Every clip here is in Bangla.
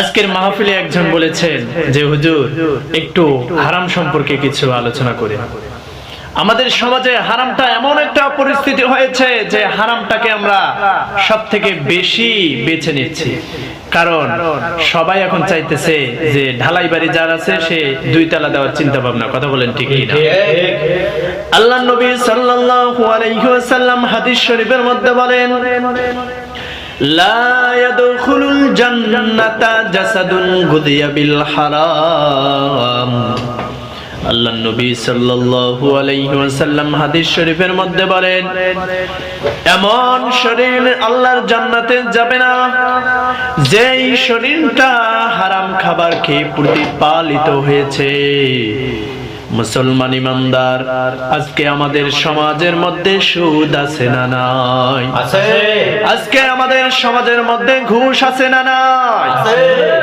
আজকের মাহফিলে একজন বলেছেন যে, হুজুর, একটু হারাম সম্পর্কে কিছু আলোচনা করে। আমাদের সমাজে হারামটা এমন একটা পরিস্থিতি হয়েছে যে, হারামটাকে আমরা সব থেকে বেশি বেছে নিচ্ছি। কারণ সবাই এখন চাইতেছে যে, ঢালাই বাড়ি যার আছে, সে দুই তালা দেওয়ার চিন্তা ভাবনা কথা বলেন ঠিক আল্লাহ নবী ওয়াসাল্লাম হাদিস শরীফের মধ্যে বলেন আল্লাহ হাদিস শরীফের মধ্যে বলেন, এমন শরীর আল্লাহর জান্নাতে যাবে না। যেই শরীরটা হারাম খাবার খেয়ে প্রতিপালিত হয়েছে। মুসলমান ইমানদার আজকে আমাদের সমাজের মধ্যে সুদ আছে না নাই? আছে। আজকে আমাদের সমাজের মধ্যে ঘুষ আছে না নাই?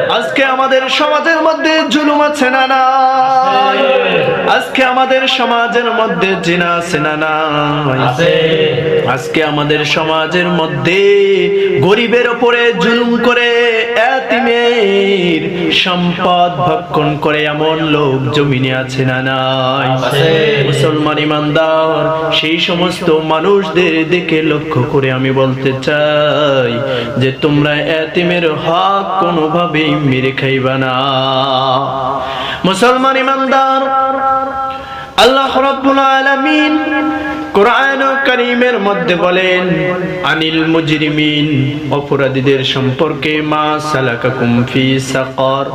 আজকে আমাদের সমাজের মধ্যে জুলুম আছে না নাই? আজকে আমাদের সমাজের মধ্যে জিনা আছে না নাই? আছে। আজকে আমাদের সমাজের মধ্যে গরিবের ওপরে জুলুম করে এতিমের সম্পদ ভক্ষণ করে এমন লোক জমিনে আছে না নাই। মুসলমান ইমানদার সেই সমস্ত মানুষদের দিকে লক্ষ্য করে আমি বলতে চাই যে তোমরা এতিমের হক কোনোভাবেই মেরে খাইবা না মুসলমান ইমানদার আল্লাহ রাব্বুল আলামিন কোরআন কারীমের মধ্যে বলেন, আনিল মুজরিমিন, অপরাধীদের সম্পর্কে মা সালাকাকুম ফি সাকার।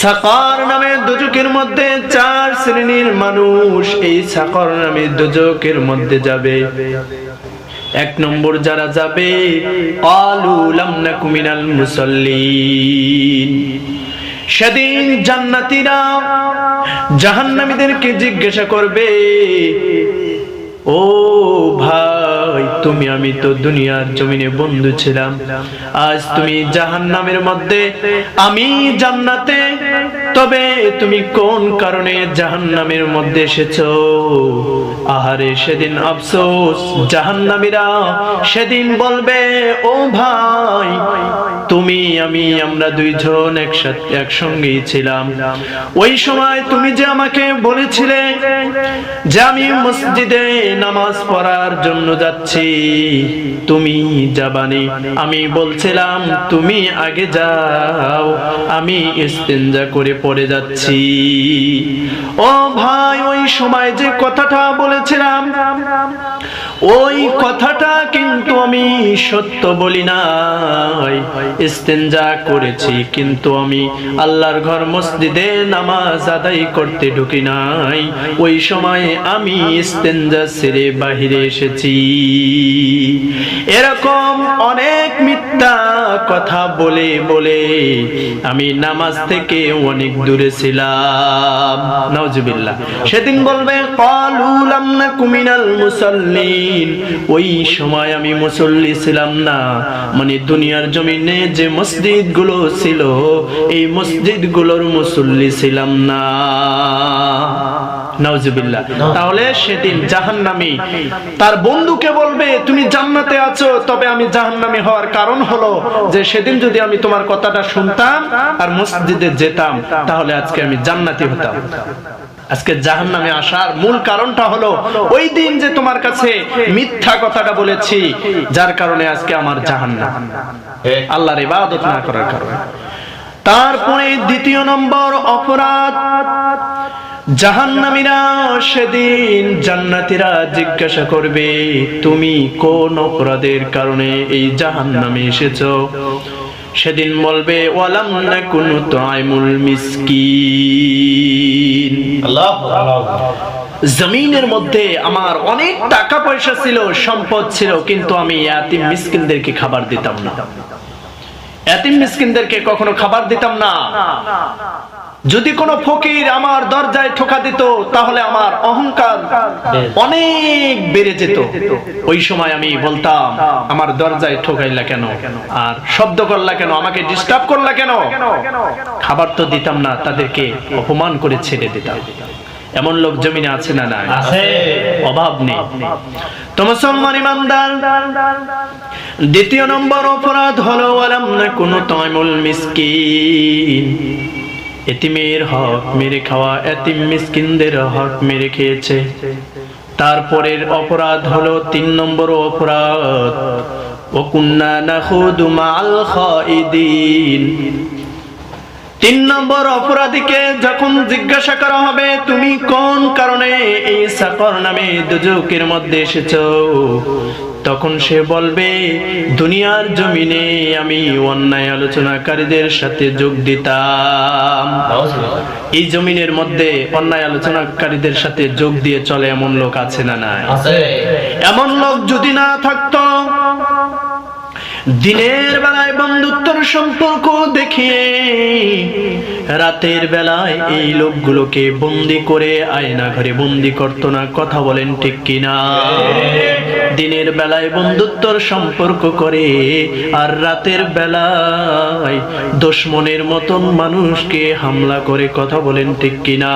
সাকার নামে দুজকের মধ্যে চার শ্রেণির মানুষ এই সাকার নামে দুজকের মধ্যে যাবে। এক নম্বর যারা যাবে আলু লাম নাকু মুসাল্লিন। সেদিন জান্নাতিরা জাহান্নামীদেরকে জিজ্ঞাসা করবে, ও ভাই, তুমি, আমি তো দুনিয়ার জমিনে বন্ধু ছিলাম। আজ তুমি জাহান্নামের মধ্যে, আমি জান্নাতে তবে তুমি কোন কারণে জাহান্নামের মধ্যে এসেছ? আহারে, সেদিন আফসোস, জাহান্নামীরা সেদিন বলবে, ও ভাই, তুমি, আমি, আমরা দুইজন একসাথে, একসঙ্গেই ছিলাম। ওই সময় তুমি যে আমাকে বলেছিলে যে আমি মসজিদে নামাজ পড়ার জন্য যাচ্ছি, তুমি যাবানি। আমি বলছিলাম, তুমি আগে যাও, আমি ইস্তেঞ্জা করে পড়ে যাচ্ছি। ও ভাই, ওই সময় যে কথাটা বলেছিলাম, ওই কথাটা কিন্তু আমি সত্য বলি নাই। ইস্তেঞ্জা করেছি, কিন্তু আমি আল্লাহর ঘর মসজিদে নামাজ আদায় করতে ঢুকি নাই। ওই সময় আমি ইস্তেঞ্জা ছেড়ে বাহিরে এসেছি। এরকম অনেক মিথ্যা কথা বলে বলে আমি নামাজ থেকে অনেক দূরে ছিলাম সেদিন বলবে কলুলাম না কুমিনাল মুসল্লিন। ওই সময় আমি মুসল্লি ছিলাম না। মানে দুনিয়ার জমিনে যে মসজিদগুলো ছিল, এই মসজিদগুলোর মুসল্লি ছিলাম না। নাউজুবিল্লাহ। তাহলে সেদিন জাহান্নামী তার বন্ধুকে বলবে তুমি জান্নাতে আছো তবে আমি জাহান্নামী হওয়ার কারণ হলো যে সেদিন যদি আমি তোমার কথাটা শুনতাম আর মসজিদে যেতাম তাহলে আজকে আমি জান্নাতি হতাম। আজকে জাহান নামে আসার মূল কারণটা হলো ওই দিন যে তোমার কাছে মিথ্যা কথাটা বলেছি যার কারণে আজকে আমার জাহান আল্লাহর ইবাদত না করার কারণে। তারপরে দ্বিতীয় নম্বর অপরাধ। জাহান্নামীরা সেদিন জান্নাতীরা জিজ্ঞাসা করবে তুমি কোন অপরাধের কারণে এই জাহান্নামে এসেছ? সেদিন বলবে ওয়ালাম নাকুনু তুআইমুল মিসকিন। আল্লাহ আল্লাহ জমিনের মধ্যে আমার অনেক টাকা পয়সা ছিল সম্পদ ছিল কিন্তু আমি এতিম মিসকিনদেরকে খাবার দিতাম না। এতিম মিসকিনদেরকে কখনো খাবার দিতাম না। যদি কোনো ফকির আমার দরজায় ঠোকা দিত তাহলে আমার অহংকার অনেক বেড়ে যেত। ওই সময় আমি বলতাম আমার দরজায় ঠোকাইলা কেন? আর শব্দ করলা কেন? আমাকে ডিস্টার্ব করলা কেন? খাবার তো দিতাম না তাদেরকে অপমান করে ছেড়ে দিতাম। এমন লোক জমিনে আছে না না আছে। অভাব নেই। তো মুসলমান ইমানদার দ্বিতীয় নম্বর অপরাধ হলো আলাম না কোনো তয়মুল মিসকিন। এতিমের হক মেরে খাওয়া এতিম মিসকিনদের হক মেরে খেয়েছে। তারপরের অপরাধ হলো তিন নম্বর অপরাধ। ওকুন্না তিন নম্বর অপরাধীকে যখন জিজ্ঞাসা করা হবে, তুমি কোন কারণে এই সাকর নামে দুজকের মধ্যে এসেছ? তখন সে বলবে দুনিয়ার জমিনে আমি অন্যায় আলোচনাকারীদের সাথে যোগ দিতাম। এই জমিনের মধ্যে অন্যায় আলোচনাকারীদের সাথে যোগ দিয়ে চলে এমন লোক আছে না নাই? এমন লোক যদি না থাকতো দিনের বেলায় বন্ধুত্বর সম্পর্ক দেখিয়ে রাতের বেলায় এই লোকগুলোকে বন্দি করে আয়না ঘরে বন্দি করতো না কথা বলেন ঠিক কিনা? দিনের বেলায় বন্ধুত্বর সম্পর্ক করে, আর রাতের বেলায় দুশ্মনের মতন মানুষকে হামলা করে কথা বলেন ঠিক কিনা?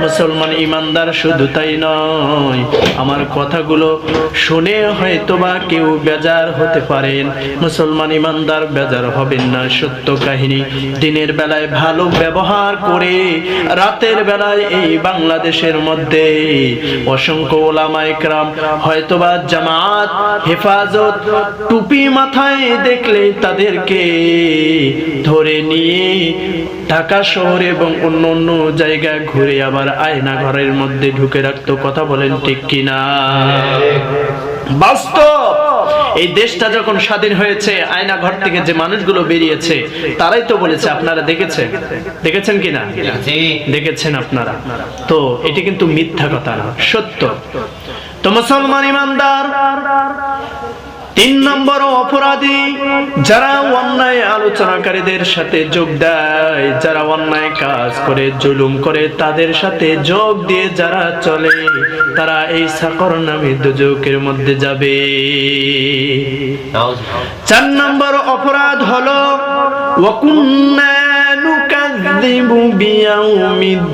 মুসলমান ইমানদার শুধু তাই নয়, আমার কথাগুলো শুনে হয়তো বা কেউ বেজার হতে পারেন। মুসলমান ইমানদার বেজার হবেন না, সত্য কাহিনী। দিনের বেলায় ভালো ব্যবহার করে, রাতের বেলায় এই বাংলাদেশের মধ্যে অসংখ্য ওলামা একরাম হয়তোবা জামাত, হেফাজত, টুপি মাথায় দেখলে তাদেরকে ধরে নিয়ে ঢাকা শহরে এবং অন্য অন্য জায়গায় ঘুরে আবার আয়না ঘরের মধ্যে ঢুকে রাখতো কথা বলেন ঠিক কিনা? বাস্তব! এই দেশটা যখন স্বাধীন হয়েছে আয়না ঘর থেকে যে মানুষগুলো বেরিয়েছে তারাই তো বলেছে আপনারা দেখেছেন? দেখেছেন কিনা? দেখেছেন আপনারা? তো এটি কিন্তু মিথ্যা কথা না সত্য। তো মুসলমান ইমানদার তিন নম্বর অপরাধী, যারা অন্যায় আলোচনাকারীদের সাথে যোগ দেয়, যারা অন্যায় কাজ করে, জুলুম করে, তাদের সাথে যোগ দিয়ে যারা চলে, তারা এই সাকর নামে দুজকের মধ্যে যাবে। চার নম্বর অপরাধ হলো, ওয়াকুন্না নুকাযযিবু বিয়াউমিদ্দিন।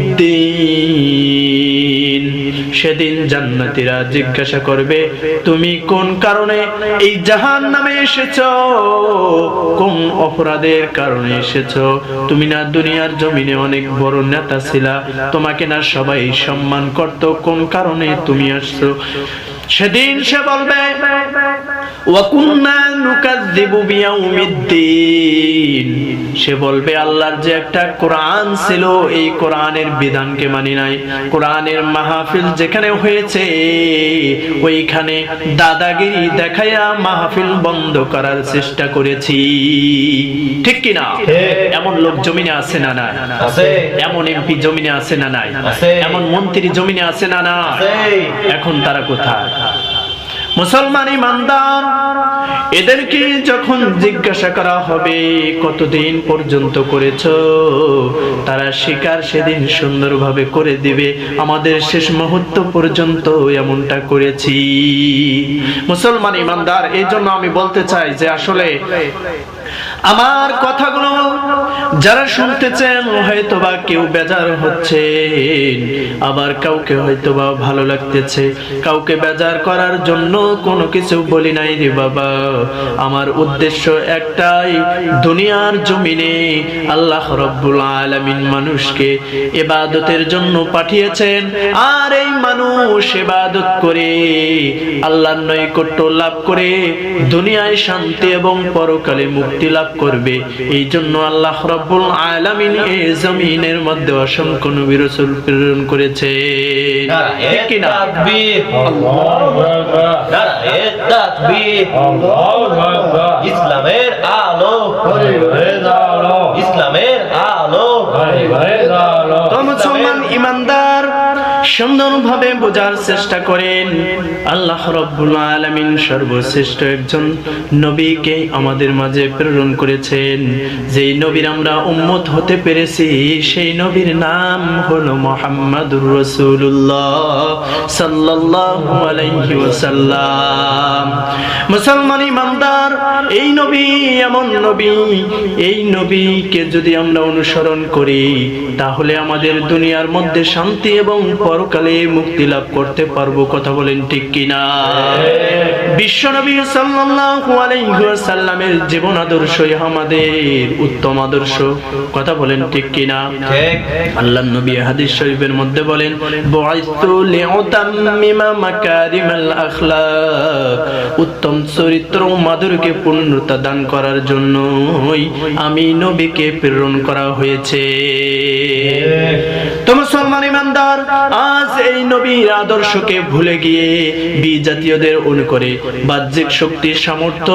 সেদিন জান্নাতিরা জিজ্ঞাসা করবে, তুমি কোন কারণে এই জাহান নামে এসেছ? কোন অপরাধের কারণে এসেছ? তুমি না দুনিয়ার জমিনে অনেক বড় নেতা ছিলা। তোমাকে না সবাই সম্মান করত। কোন কারণে তুমি আসছো? সেদিন সে বলবে ওয়াকুন্না নুকাযযিবু বিয়াউমিদ্দিন। সে বলবে আল্লাহর যে একটা কোরআন ছিল এই কোরআনের বিধানকে মানি নাই। কোরআনের মাহফিল যেখানে হয়েছে ওইখানে দাদাগিরি দেখাইয়া মাহফিল বন্ধ করার চেষ্টা করেছি। ঠিক কি না? এমন লোক জমিনে আছে না না এমন এমপি জমিনে আছে না নাই? এমন মন্ত্রী জমিনে আছে না না এখন তারা কোথায়? মুসলমান ইমানদার, এদেরকে যখন জিজ্ঞাসা করা হবে, কতদিন পর্যন্ত করেছ? তারা শিকার সেদিন সুন্দরভাবে করে দিবে, আমাদের শেষ মুহূর্ত পর্যন্ত এমনটা করেছি। মুসলমান ইমানদার এই জন্য আমি বলতে চাই যে আসলে আমার কথাগুলো যারা শুনতেছেন, হয়তোবা কেউ বেজার হচ্ছে, আবার কাউকে হয়তোবা ভালো লাগতেছে। কাউকে বেজার করার জন্য কোনো কিছু বলি নাই রে বাবা। আমার উদ্দেশ্য একটাই, দুনিয়ার জমিনে আল্লাহ রব্বুল আলামিন মানুষকে এবাদতের জন্য পাঠিয়েছেন, আর এই মানুষ এবাদত করে আল্লাহর নৈকট্য লাভ করে দুনিয়ায় শান্তি এবং পরকালে মুক্তি লাভ করবে এই জন্য আল্লাহ রব্বুল আলামিন এই জমিনের মধ্যে অসংখ্য নবী রাসূল প্রেরণ করেছে ঠিক কি না তাকবীর. নারায়ে Allahu Akbar. ইসলামের আলো. ইসলামের আলো. তো মুসলমান ইমানদার সুন্দরভাবে বোঝার চেষ্টা করেন। আল্লাহ রব্বুল আলামিন সর্বশ্রেষ্ঠ একজন নবীকে আমাদের মাঝে প্রেরণ করেছেন। যেই নবীর আমরা উম্মত হতে পেরেছি, সেই নবীর নাম হলো মোহাম্মদুর রাসূলুল্লাহ সাল্লাল্লাহু আলাইহি ওয়াসাল্লাম। মুসলমান ইমানদার, এই নবী এমন নবী, এই নবীকে যদি আমরা অনুসরণ করি, তাহলে আমাদের দুনিয়ার মধ্যে শান্তি এবং পরকালে পরকালে মুক্তি লাভ করতে পারব কথা বলেন ঠিক কিনা? বিশ্বনবী সাল্লাল্লাহু আলাইহি ওয়াসাল্লামের জীবন আদর্শই আমাদের উত্তম আদর্শ কথা বলেন ঠিক কিনা? আল্লাহ নবী হাদিস শরীফের মধ্যে বলেন বুআইতু লিউতাম্মিমা মাকারিমাল আখলাক উত্তম চরিত্র মাধুরকে পূর্ণতা দান করার জন্যই আমি নবীকে প্রেরণ করা হয়েছে। তো মুসলমান ইমানদার আজ এই নবীর আদর্শকে ভুলে গিয়ে বিজাতীয়দের অনুকরে বাহ্যিক শক্তির সামর্থ্য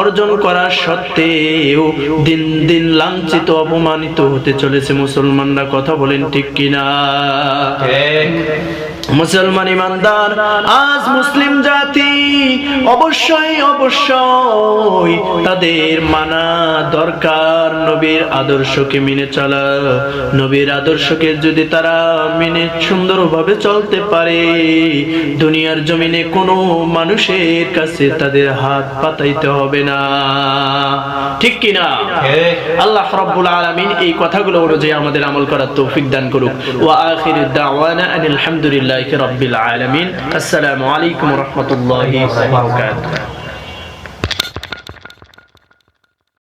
অর্জন করার সত্ত্বেও দিন দিন লাঞ্ছিত অপমানিত হতে চলেছে। মুসলমানরা কথা বলেন ঠিক কিনা? মুসলমান ইমানদার আজ মুসলিম জাতি অবশ্যই অবশ্যই। তাদের মানা দরকার নবীর আদর্শকে মেনে চলা। নবীর আদর্শকে যদি তারা মেনে সুন্দরভাবে চলতে পারে দুনিয়ার জমিনে কোনো মানুষের কাছে তাদের হাত পাতাইতে হবে না। ঠিক কিনা? আল্লাহ রাব্বুল আলামিন এই কথাগুলো অনুযায়ী আমাদের আমল করার তৌফিক দান করুক। ওয়া আখির দাওয়ানা আনিল হামদুলিল্লাহি রাব্বিল আলামিন। আসসালামু আলাইকুম ওয়া রাহমাতুল্লাহি ওয়া বারাকাতুহু